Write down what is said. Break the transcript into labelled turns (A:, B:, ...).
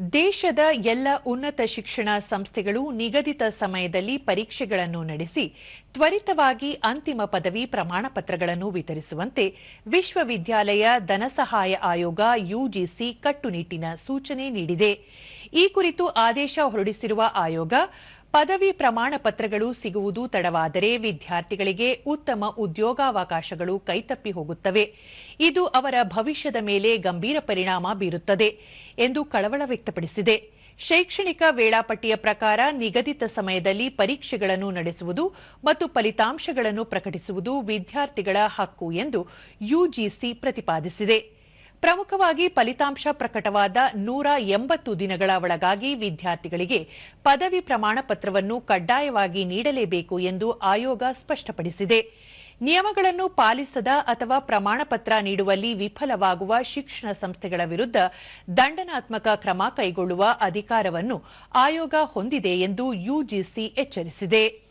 A: ದೇಶದ ಎಲ್ಲ ಉನ್ನತ ಶಿಕ್ಷಣ ಸಂಸ್ಥೆಗಳು ನಿಗದಿತ ಸಮಯದಲ್ಲಿ ಪರೀಕ್ಷೆಗಳನ್ನು ನಡೆಸಿ ತ್ವರಿತವಾಗಿ ಅಂತಿಮ ಪದವಿ ಪ್ರಮಾಣಪತ್ರಗಳನ್ನು ವಿತರಿಸುವಂತೆ ವಿಶ್ವವಿದ್ಯಾಲಯ ಧನಸಹಾಯ ಆಯೋಗ ಯುಜಿಸಿ ಕಟ್ಟುನಿಟ್ಟಿನ ಸೂಚನೆ ನೀಡಿದೆ. ಈ ಕುರಿತು ಆದೇಶ ಹೊರಡಿಸಿರುವ ಆಯೋಗ ಪದವಿ ಪ್ರಮಾಣ ಪತ್ರಗಳು ಸಿಗುವುದು ತಡವಾದರೆ ವಿದ್ಯಾರ್ಥಿಗಳಿಗೆ ಉತ್ತಮ ಉದ್ಯೋಗಾವಕಾಶಗಳು ಕೈತಪ್ಪಿ ಹೋಗುತ್ತವೆ. ಇದು ಅವರ ಭವಿಷ್ಯದ ಮೇಲೆ ಗಂಭೀರ ಪರಿಣಾಮ ಬೀರುತ್ತದೆ ಎಂದು ಕಳವಳ ವ್ಯಕ್ತಪಡಿಸಿದೆ. ಶೈಕ್ಷಣಿಕ ವೇಳಾಪಟ್ಟಿಯ ಪ್ರಕಾರ ನಿಗದಿತ ಸಮಯದಲ್ಲಿ ಪರೀಕ್ಷೆಗಳನ್ನು ನಡೆಸುವುದು ಮತ್ತು ಫಲಿತಾಂಶಗಳನ್ನು ಪ್ರಕಟಿಸುವುದು ವಿದ್ಯಾರ್ಥಿಗಳ ಹಕ್ಕು ಎಂದು ಯುಜಿಸಿ ಪ್ರತಿಪಾದಿಸಿದೆ. ಪ್ರಮುಖವಾಗಿ ಫಲಿತಾಂಶ ಪ್ರಕಟವಾದ ನೂರ ಎಂಬತ್ತು ದಿನಗಳ ಒಳಗಾಗಿ ವಿದ್ಯಾರ್ಥಿಗಳಿಗೆ ಪದವಿ ಪ್ರಮಾಣ ಪತ್ರವನ್ನು ಕಡ್ಡಾಯವಾಗಿ ನೀಡಲೇಬೇಕು ಎಂದು ಆಯೋಗ ಸ್ಪಷ್ಟಪಡಿಸಿದೆ. ನಿಯಮಗಳನ್ನು ಪಾಲಿಸದ ಅಥವಾ ಪ್ರಮಾಣಪತ್ರ ನೀಡುವಲ್ಲಿ ವಿಫಲವಾಗುವ ಶಿಕ್ಷಣ ಸಂಸ್ಥೆಗಳ ವಿರುದ್ಧ ದಂಡನಾತ್ಮಕ ಕ್ರಮ ಕೈಗೊಳ್ಳುವ ಅಧಿಕಾರವನ್ನು ಆಯೋಗ ಹೊಂದಿದೆ ಎಂದು ಯುಜಿಸಿ ಎಚ್ಚರಿಸಿದೆ.